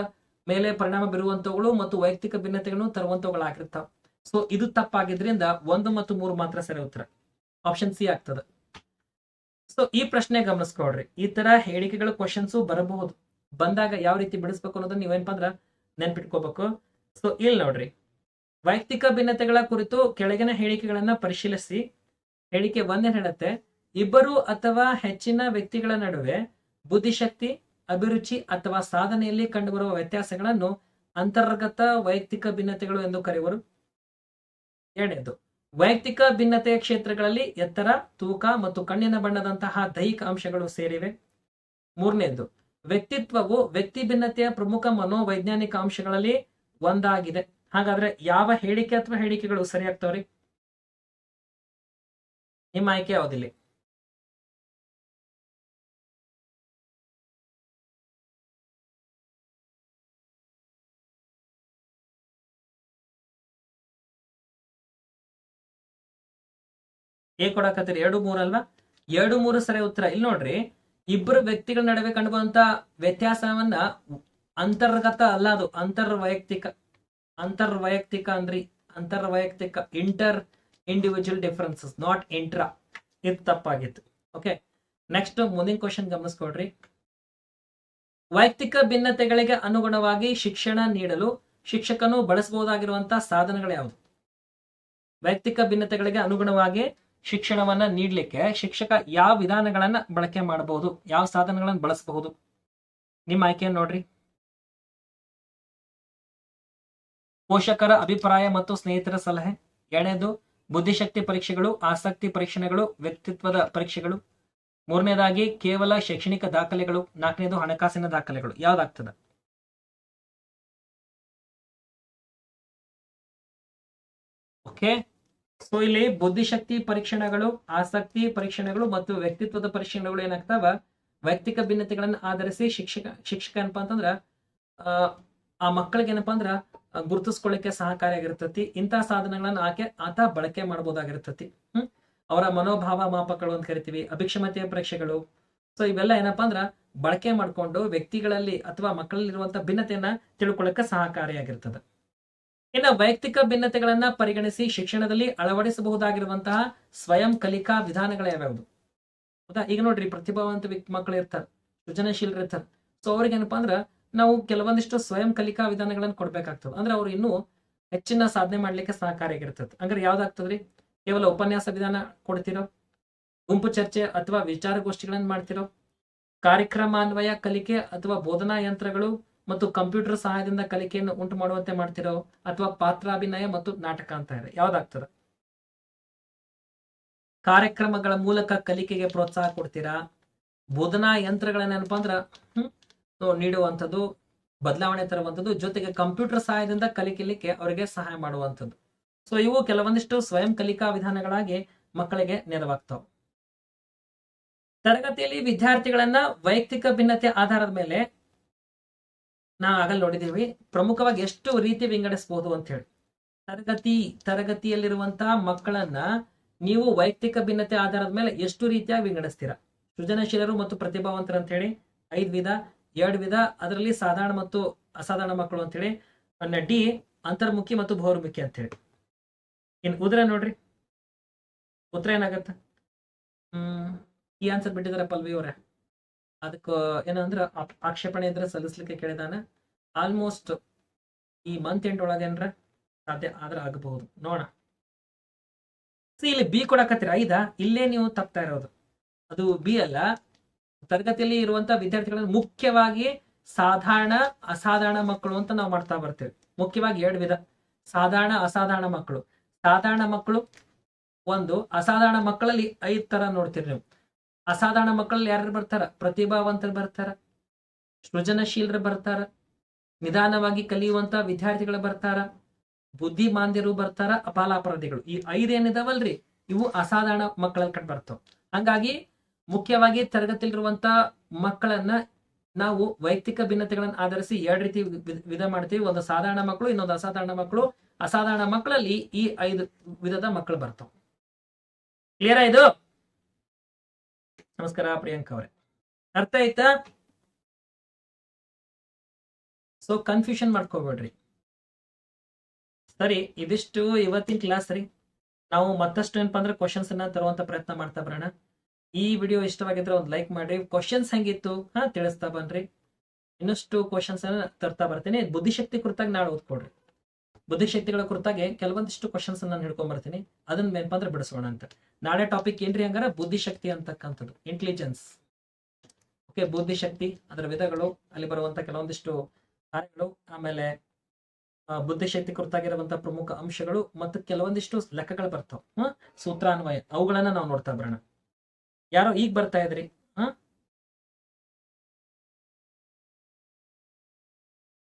ಮೇಲೆ ಪರಿಣಾಮ ಬೀರುವಂತವುಗಳು ಮತ್ತು ವೈಯಕ್ತಿಕ ಭಿನ್ನತೆಗಳನ್ನು ತರುವಂತವುಗಳಾಗಿರ್ತಾವ ಸೊ ಇದು ತಪ್ಪಾಗಿದ್ರಿಂದ ಒಂದು ಮತ್ತು ಮೂರು ಮಾತ್ರ ಸರಿ ಉತ್ತರ. ಆಪ್ಷನ್ ಸಿ ಆಗ್ತದ. ಸೊ ಈ ಪ್ರಶ್ನೆ ಗಮನಿಸ್ಕೊಳ್ರಿ. ಈ ತರ ಹೇಳಿಕೆಗಳ ಕ್ವಶನ್ಸ್ ಬರಬಹುದು. ಬಂದಾಗ ಯಾವ ರೀತಿ ಬಿಡಿಸ್ಬೇಕು ಅನ್ನೋದನ್ನ ನೀವೇನಪ್ಪ ಅಂದ್ರ ನೆನ್ಪಿಟ್ಕೋಬೇಕು. ಸೊ ಇಲ್ಲಿ ನೋಡ್ರಿ. ವೈಯಕ್ತಿಕ ಭಿನ್ನತೆಗಳ ಕುರಿತು ಕೆಳಗಿನ ಹೇಳಿಕೆಗಳನ್ನ ಪರಿಶೀಲಿಸಿ. ಹೇಳಿಕೆ ಒಂದೇ ಹೇಳುತ್ತೆ. ಇಬ್ಬರು ಅಥವಾ ಹೆಚ್ಚಿನ ವ್ಯಕ್ತಿಗಳ ನಡುವೆ ಬುದ್ಧಿಶಕ್ತಿ, ಅಭಿರುಚಿ ಅಥವಾ ಸಾಧನೆಯಲ್ಲಿ ಕಂಡುಬರುವ ವ್ಯತ್ಯಾಸಗಳನ್ನು ಅಂತರ್ಗತ ವೈಯಕ್ತಿಕ ಭಿನ್ನತೆಗಳು ಎಂದು ಕರೆಯುವರು. ಎರಡನೇದು, ವೈಯಕ್ತಿಕ ಭಿನ್ನತೆಯ ಕ್ಷೇತ್ರಗಳಲ್ಲಿ ಎತ್ತರ, ತೂಕ ಮತ್ತು ಕಣ್ಣಿನ ಬಣ್ಣದಂತಹ ದೈಹಿಕ ಅಂಶಗಳು ಸೇರಿವೆ. ಮೂರನೇದು ವ್ಯಕ್ತಿತ್ವವು ವ್ಯಕ್ತಿ ಭಿನ್ನತೆಯ ಪ್ರಮುಖ ಮನೋವೈಜ್ಞಾನಿಕ ಅಂಶಗಳಲ್ಲಿ ಒಂದಾಗಿದೆ. ಹಾಗಾದ್ರೆ ಯಾವ ಹೇಳಿಕೆ ಅಥವಾ ಹೇಳಿಕೆಗಳು ಸರಿ ಆಗ್ತಾವ್ರಿ ನಿಮ್ಮ ಆಯ್ಕೆ ಯಾವುದಿಲ್ಲ. ಏ ಕೊಡಕತ್ತೀರಿ? ಎರಡು ಮೂರು ಅಲ್ವಾ? ಎರಡು ಮೂರು ಸರಿ ಉತ್ತರ. ಇಲ್ಲಿ ನೋಡ್ರಿ. ಇಬ್ಬರು ವ್ಯಕ್ತಿಗಳ ನಡುವೆ ಕಂಡುಬರುವಂತ ವ್ಯತ್ಯಾಸವನ್ನ ಅಂತರ್ಗತ ಅಲ್ಲ ಅದು ಅಂತರ್ ವೈಯಕ್ತಿಕ ಅಂತರ್ ವೈಯಕ್ತಿಕ ಅಂದ್ರಿ, ಅಂತರ್ವೈಯಕ್ತಿಕ inter individual differences not intra ಇದು ತಪ್ಪಾಗಿತ್ತು. ಓಕೆ ನೆಕ್ಸ್ಟ್ ಮುಂದಿನ ಕ್ವಶನ್ ಗಮನಿಸ್ಕೊಡ್ರಿ ವೈಯಕ್ತಿಕ ಭಿನ್ನತೆಗಳಿಗೆ ಅನುಗುಣವಾಗಿ ಶಿಕ್ಷಣ ನೀಡಲು ಶಿಕ್ಷಕನು ಬಳಸಬಹುದಾಗಿರುವಂತಹ ಸಾಧನಗಳು ಯಾವುದು? ವೈಯಕ್ತಿಕ ಭಿನ್ನತೆಗಳಿಗೆ ಅನುಗುಣವಾಗಿ ಶಿಕ್ಷಣವನ್ನ ನೀಡಲಿಕ್ಕೆ ಶಿಕ್ಷಕ ಯಾವ ವಿಧಾನಗಳನ್ನ ಬಳಕೆ ಮಾಡಬಹುದು, ಯಾವ ಸಾಧನಗಳನ್ನ ಬಳಸಬಹುದು? ನಿಮ್ಮ ಆಯ್ಕೆ ನೋಡ್ರಿ. ಪೋಷಕರ ಅಭಿಪ್ರಾಯ ಮತ್ತು ಸ್ನೇಹಿತರ ಸಲಹೆ. ಎರಡನೇದು, ಬುದ್ಧಿಶಕ್ತಿ ಪರೀಕ್ಷೆಗಳು, ಆಸಕ್ತಿ ಪರೀಕ್ಷಣೆಗಳು, ವ್ಯಕ್ತಿತ್ವದ ಪರೀಕ್ಷೆಗಳು. ಮೂರನೇದಾಗಿ, ಕೇವಲ ಶೈಕ್ಷಣಿಕ ದಾಖಲೆಗಳು. ನಾಲ್ಕನೇದು, ಹಣಕಾಸಿನ ದಾಖಲೆಗಳು. ಯಾವ್ದಾಗ್ತದ? ಓಕೆ. ಸೊ ಇಲ್ಲಿ ಬುದ್ಧಿಶಕ್ತಿ ಪರೀಕ್ಷಣೆಗಳು ಆಸಕ್ತಿ ಪರೀಕ್ಷಣೆಗಳು ಮತ್ತು ವ್ಯಕ್ತಿತ್ವದ ಪರೀಕ್ಷಣೆಗಳು ಏನಾಗ್ತಾವ? ವೈಯಕ್ತಿಕ ಭಿನ್ನತೆಗಳನ್ನ ಆಧರಿಸಿ ಶಿಕ್ಷಕ ಶಿಕ್ಷಕ ಏನಪ್ಪಾ ಅಂತಂದ್ರ ಆ, ಮಕ್ಕಳಿಗೆ ಏನಪ್ಪಾ ಅಂದ್ರ ಗುರುತಿಸ್ಕೊಳ್ಳಿಕ್ಕೆ ಸಹಕಾರಿಯಾಗಿರ್ತತಿ ಇಂತಹ ಸಾಧನಗಳನ್ನ ಆಕೆ ಆತ ಬಳಕೆ ಮಾಡಬಹುದಾಗಿರ್ತತಿ ಹ್ಮ್? ಅವರ ಮನೋಭಾವ ಮಾಪಕಗಳು ಅಂತ ಕರಿತೀವಿ ಅಭಿಕ್ಷಮತೆಯ ಪರೀಕ್ಷೆಗಳು. ಸೊ ಇವೆಲ್ಲ ಏನಪ್ಪಾ ಅಂದ್ರ ಬಳಕೆ ಮಾಡಿಕೊಂಡು ವ್ಯಕ್ತಿಗಳಲ್ಲಿ ಅಥವಾ ಮಕ್ಕಳಲ್ಲಿರುವಂತ ಭಿನ್ನತೆಯನ್ನ ತಿಳ್ಕೊಳ್ಳಕ್ಕೆ ಸಹಕಾರಿಯಾಗಿರ್ತದೆ. ಇನ್ನು ವೈಯಕ್ತಿಕ ಭಿನ್ನತೆಗಳನ್ನ ಪರಿಗಣಿಸಿ ಶಿಕ್ಷಣದಲ್ಲಿ ಅಳವಡಿಸಬಹುದಾಗಿರುವಂತಹ ಸ್ವಯಂ ಕಲಿಕಾ ವಿಧಾನಗಳ ಯಾವ್ಯಾವುದು? ಹೌದಾ? ಈಗ ನೋಡ್ರಿ, ಪ್ರತಿಭಾವಂತ ಮಕ್ಕಳು ಇರ್ತಾರೆ ಸೃಜನಶೀಲರು ಇರ್ತಾರೆ. ಸೊ ಅವ್ರಿಗೆ ಏನಪ್ಪಾ ಅಂದ್ರ ನಾವು ಕೆಲವೊಂದಿಷ್ಟು ಸ್ವಯಂ ಕಲಿಕಾ ವಿಧಾನಗಳನ್ನ ಕೊಡ್ಬೇಕಾಗ್ತದೆ. ಅಂದ್ರೆ ಅವ್ರು ಇನ್ನೂ ಹೆಚ್ಚಿನ ಸಾಧನೆ ಮಾಡ್ಲಿಕ್ಕೆ ಸಹಕಾರಿಯಾಗಿರ್ತದೆ. ಅಂದ್ರೆ ಯಾವ್ದಾಗ್ತದ್ರಿ? ಕೇವಲ ಉಪನ್ಯಾಸ ವಿಧಾನ ಕೊಡ್ತಿರೋ? ಗುಂಪು ಚರ್ಚೆ ಅಥವಾ ವಿಚಾರಗೋಷ್ಠಿಗಳನ್ನ ಮಾಡ್ತಿರೋ? ಕಾರ್ಯಕ್ರಮಾನ್ವಯ, ಕಲಿಕೆ ಅಥವಾ ಬೋಧನಾ ಯಂತ್ರಗಳು ಮತ್ತು ಕಂಪ್ಯೂಟರ್ ಸಹಾಯದಿಂದ ಕಲಿಕೆಯನ್ನು ಉಂಟು ಮಾಡುವಂತೆ ಮಾಡ್ತಿರೋ ಅಥವಾ ಪಾತ್ರಾಭಿನಯ ಮತ್ತು ನಾಟಕ ಅಂತ ಇದೆ. ಯಾವ್ದಾಗ್ತದ? ಕಾರ್ಯಕ್ರಮಗಳ ಮೂಲಕ ಕಲಿಕೆಗೆ ಪ್ರೋತ್ಸಾಹ ಕೊಡ್ತೀರಾ? ಬೋಧನಾ ಯಂತ್ರಗಳನ್ನೇನಪ್ಪ ಅಂದ್ರ, ಹ್ಮ್ ನೀಡುವಂಥದ್ದು, ಬದಲಾವಣೆ ತರುವಂಥದ್ದು, ಜೊತೆಗೆ ಕಂಪ್ಯೂಟರ್ ಸಹಾಯದಿಂದ ಕಲಿಕಲಿಕ್ಕೆ ಅವರಿಗೆ ಸಹಾಯ ಮಾಡುವಂಥದ್ದು. ಸೊ ಇವು ಕೆಲವೊಂದಿಷ್ಟು ಸ್ವಯಂ ಕಲಿಕಾ ವಿಧಾನಗಳಾಗಿ ಮಕ್ಕಳಿಗೆ ನೆರವಾಗ್ತಾವ. ತರಗತಿಯಲ್ಲಿ ವಿದ್ಯಾರ್ಥಿಗಳನ್ನ ವೈಯಕ್ತಿಕ ಭಿನ್ನತೆ ಆಧಾರದ ಮೇಲೆ ನಾ ಆಗಲ್ಲಿ ನೋಡಿದ್ದೀವಿ ಪ್ರಮುಖವಾಗಿ ಎಷ್ಟು ರೀತಿ ವಿಂಗಡಿಸಬಹುದು ಅಂತ ಹೇಳಿ. ತರಗತಿ ತರಗತಿಯಲ್ಲಿರುವಂತಹ ಮಕ್ಕಳನ್ನ ನೀವು ವೈಯಕ್ತಿಕ ಭಿನ್ನತೆ ಆಧಾರದ ಮೇಲೆ ಎಷ್ಟು ರೀತಿಯಾಗಿ ವಿಂಗಡಿಸ್ತೀರಾ? ಸೃಜನಶೀಲರು ಮತ್ತು ಪ್ರತಿಭಾವಂತರು ಅಂತ ಹೇಳಿ, ಐದು ವಿಧ, ಎರಡು ವಿಧ, ಅದರಲ್ಲಿ ಸಾಧಾರಣ ಮತ್ತು ಅಸಾಧಾರಣ ಮಕ್ಕಳು ಅಂತ ಹೇಳಿ ಡಿ, ಅಂತರ್ಮುಖಿ ಮತ್ತು ಬಹುರ್ಮುಖಿ ಅಂತ ಹೇಳಿ. ಇನ್ ಉದ್ರ ನೋಡ್ರಿ. ಉತ್ತರ ಏನಾಗತ್ತ? ಹ್ಮ್, ಈ ಆನ್ಸರ್ ಬಿಟ್ಟಿದ್ದಾರೆ ಪಲ್ವಿ ಅವರೇ ಅದಕ್ಕೆ ಏನಂದ್ರ ಆಕ್ಷೇಪಣೆ ಇದ್ರೆ ಸಲ್ಲಿಸ್ಲಿಕ್ಕೆ ಕೇಳಿದಾನ. ಆಲ್ಮೋಸ್ಟ್ ಈ ಮಂತ್ ಎಂಡ್ ಒಳಗೇನ್ರ ಸಾಧ್ಯ ಆದ್ರೆ ಆಗಬಹುದು. ನೋಡ ಸಿ ಇಲ್ಲಿ ಬಿ ಕೊಡಕತ್ತೀರ? ಐದಾ? ಇಲ್ಲೇ ನೀವು ತಪ್ತಾ ಇರೋದು. ಅದು ಬಿ ಅಲ್ಲ. ತರಗತಿಯಲ್ಲಿ ಇರುವಂತ ವಿದ್ಯಾರ್ಥಿಗಳನ್ನು ಮುಖ್ಯವಾಗಿ ಸಾಧಾರಣ, ಅಸಾಧಾರಣ ಮಕ್ಕಳು ಅಂತ ನಾವು ಮಾಡ್ತಾ ಬರ್ತೇವೆ. ಮುಖ್ಯವಾಗಿ ಎರಡು ವಿಧ. ಸಾಧಾರಣ, ಅಸಾಧಾರಣ ಮಕ್ಕಳು. ಸಾಧಾರಣ ಮಕ್ಕಳು ಒಂದು, ಅಸಾಧಾರಣ ಮಕ್ಕಳಲ್ಲಿ ಐದ್ ತರ ನೋಡ್ತೀರಿ ನೀವು. ಅಸಾಧಾರಣ ಮಕ್ಕಳಲ್ಲಿ ಯಾರು ಬರ್ತಾರ? ಪ್ರತಿಭಾವಂತರು ಬರ್ತಾರ, ಸೃಜನಶೀಲರು ಬರ್ತಾರ, ನಿಧಾನವಾಗಿ ಕಲಿಯುವಂತ ವಿದ್ಯಾರ್ಥಿಗಳು ಬರ್ತಾರ, ಬುದ್ಧಿಮಾಂದ್ಯರು ಬರ್ತಾರ ಅಪಾಲಾಪರಾಧಿಗಳು ಈ ಐದೇನಿದಾವಲ್ರಿ ಇವು ಅಸಾಧಾರಣ ಮಕ್ಕಳಲ್ಲಿ ಕಂಡು ಬರ್ತಾವ. ಹಂಗಾಗಿ ಮುಖ್ಯವಾಗಿ ತರಗತಿಲಿರುವಂತ ಮಕ್ಕಳನ್ನ ನಾವು ವೈಯಕ್ತಿಕ ಭಿನ್ನತೆಗಳನ್ನ ಆಧರಿಸಿ ಎರಡು ರೀತಿ ವಿಧ ಮಾಡ್ತೀವಿ. ಒಂದು ಸಾಧಾರಣ ಮಕ್ಕಳು, ಇನ್ನೊಂದು ಅಸಾಧಾರಣ ಮಕ್ಕಳು. ಅಸಾಧಾರಣ ಮಕ್ಕಳಲ್ಲಿ ಈ ಐದು ವಿಧದ ಮಕ್ಕಳು ಬರ್ತಾವ. ಕ್ಲಿಯರ್ ಆಯ್ತು ನಮಸ್ಕಾರ, ಪ್ರಿಯಾಂಕ ಅವರೇ. ಅರ್ಥ ಆಯ್ತಾ? ಸೊ ಕನ್ಫ್ಯೂಷನ್ ಮಾಡ್ಕೋಬೇಡ್ರಿ. ಸರಿ, ಇದಿಷ್ಟು ಇವತ್ತಿನ ಕ್ಲಾಸ್ ರೀ. ನಾವು ಮತ್ತಷ್ಟು ಏನಪ್ಪ ಅಂದ್ರೆ ಕ್ವಶನ್ಸ್ ಅನ್ನ ತರುವಂತ ಪ್ರಯತ್ನ ಮಾಡ್ತಾ ಬರೋಣ. ಈ ವಿಡಿಯೋ ಇಷ್ಟವಾಗಿದ್ರೆ ಒಂದು ಲೈಕ್ ಮಾಡ್ರಿ ಕ್ವಶನ್ಸ್ ಹೆಂಗಿತ್ತು? ಹಾ, ತಿಳಿಸ್ತಾ ಬನ್ರಿ. ಇನ್ನಷ್ಟು ಕ್ವಶನ್ಸ್ ಅನ್ನ ತರ್ತಾ ಬರ್ತೀನಿ. ಬುದ್ಧಿಶಕ್ತಿ ಕುರಿತಾಗಿ ನಾಳೆ ಓದ್ಕೊಡ್ರಿ ಬುದ್ಧಿಶಕ್ತಿಗಳ ಕುರಿತಾಗಿ ಕೆಲವೊಂದಿಷ್ಟು ಕ್ವಶನ್ಸ್ ನಾನು ಹಿಡ್ಕೊಂಡ್ ಬರ್ತೀನಿ. ಅದನ್ನ ನೆನಪಂದ್ರೆ ಅಂದ್ರೆ ಬಿಡಿಸೋಣ ಅಂತ. ನಾಳೆ ಟಾಪಿಕ್ ಏನ್ರಿ ಹಂಗಾರ? ಬುದ್ಧಿಶಕ್ತಿ ಅಂತಕ್ಕಂಥದ್ದು. ಇಂಟೆಲಿಜೆನ್ಸ್ ಓಕೆ ಬುದ್ಧಿಶಕ್ತಿ, ಅದರ ವಿಧಗಳು, ಅಲ್ಲಿ ಬರುವಂತ ಕೆಲವೊಂದಿಷ್ಟು ಕಾರ್ಯಗಳು, ಆಮೇಲೆ ಬುದ್ಧಿಶಕ್ತಿ ಕುರಿತಾಗಿರುವಂತಹ ಪ್ರಮುಖ ಅಂಶಗಳು, ಮತ್ತು ಕೆಲವೊಂದಿಷ್ಟು ಲೆಕ್ಕಗಳು ಬರ್ತಾವ. ಸೂತ್ರಾನ್ವಯ. ಅವುಗಳನ್ನ ನಾವು ನೋಡ್ತಾ ಬರೋಣ. ಯಾರೋ ಈಗ ಬರ್ತಾ ಇದ್ರಿ?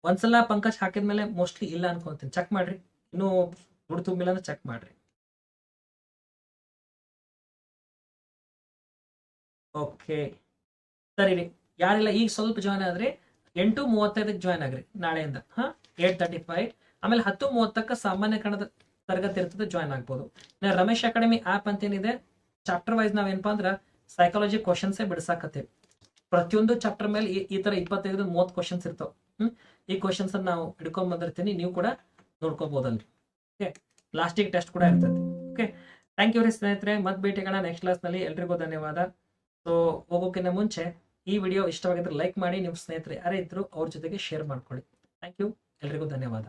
ಒಂದ್ಸಲ ಪಂಕಜ್ ಹಾಕಿದ್ಮೇಲೆ ಮೋಸ್ಟ್ಲಿ ಇಲ್ಲ ಅನ್ಕೊಂತೀನಿ. ಚೆಕ್ ಮಾಡ್ರಿ. ಇನ್ನು ದುಡ್ಡು ತುಂಬಿಲ್ಲ ಅಂದ್ರೆ ಚೆಕ್ ಮಾಡ್ರಿ. ಓಕೆ ಸರಿ ರೀ. ಯಾರಿಲ್ಲ, ಈಗ ಸ್ವಲ್ಪ ಜಾಯ್ನ್ ಆದ್ರಿ. ಎಂಟು ಮೂವತ್ತೈದಕ್ಕೆ ಜಾಯ್ನ್ ಆಗ್ರಿ ನಾಳೆಯಿಂದ. ಹಾ? Eight thirty five. ಆಮೇಲೆ ಹತ್ತು ಮೂವತ್ತಕ್ಕ ಸಾಮಾನ್ಯ ಕಣದ ತರಗತಿ ಇರ್ತದೆ ಜಾಯ್ನ್ ಆಗ್ಬೋದು. ರಮೇಶ್ ಅಕಾಡೆಮಿ ಆ್ಯಪ್ ಅಂತ ಏನಿದೆ ಚಾಪ್ಟರ್ ವೈಸ್ ನಾವೇನಪ್ಪಾ ಅಂದ್ರೆ ಸೈಕಾಲಜಿ ಕ್ವಶನ್ಸೇ ಬಿಡಿಸಾಕತ್ತೀವಿ. ಪ್ರತಿಯೊಂದು ಚಾಪ್ಟರ್ ಮೇಲೆ ಈ- ತರ ಇಪ್ಪತ್ತೈದು ಮೂವತ್ತು ಕ್ವಶನ್ಸ್ ಇರ್ತಾವ. ಹ್ಮ್? ಈ ಕ್ವಶನ್ಸ್ ನಾವು ಹಿಡ್ಕೊಂಡ್ ಬಂದಿರ್ತೀನಿ. ನೀವು ಕೂಡ ನೋಡ್ಕೋಬಹುದಲ್ರಿ ಓಕೆ ಲಾಸ್ಟಿಗೆ ಟೆಸ್ಟ್ ಕೂಡ ಇರ್ತದೆ. ಓಕೆ ಥ್ಯಾಂಕ್ ಯು ರೀ ಸ್ನೇಹಿತರೆ. ಮತ್ತೆ ಭೇಟಿಗಳ ನೆಕ್ಸ್ಟ್ ಕ್ಲಾಸ್ನಲ್ಲಿ ಎಲ್ರಿಗೂ ಧನ್ಯವಾದ. ಸೊ ಹೋಗೋಕ್ಕಿಂತ ಮುಂಚೆ ಈ ವಿಡಿಯೋ ಇಷ್ಟವಾಗಿದ್ರೆ ಲೈಕ್ ಮಾಡಿ. ನಿಮ್ಮ ಸ್ನೇಹಿತರೆ ಯಾರೇ ಇದ್ರು ಅವ್ರ ಜೊತೆಗೆ ಶೇರ್ ಮಾಡ್ಕೊಳ್ಳಿ. ಥ್ಯಾಂಕ್ ಯು ಎಲ್ರಿಗೂ ಧನ್ಯವಾದ.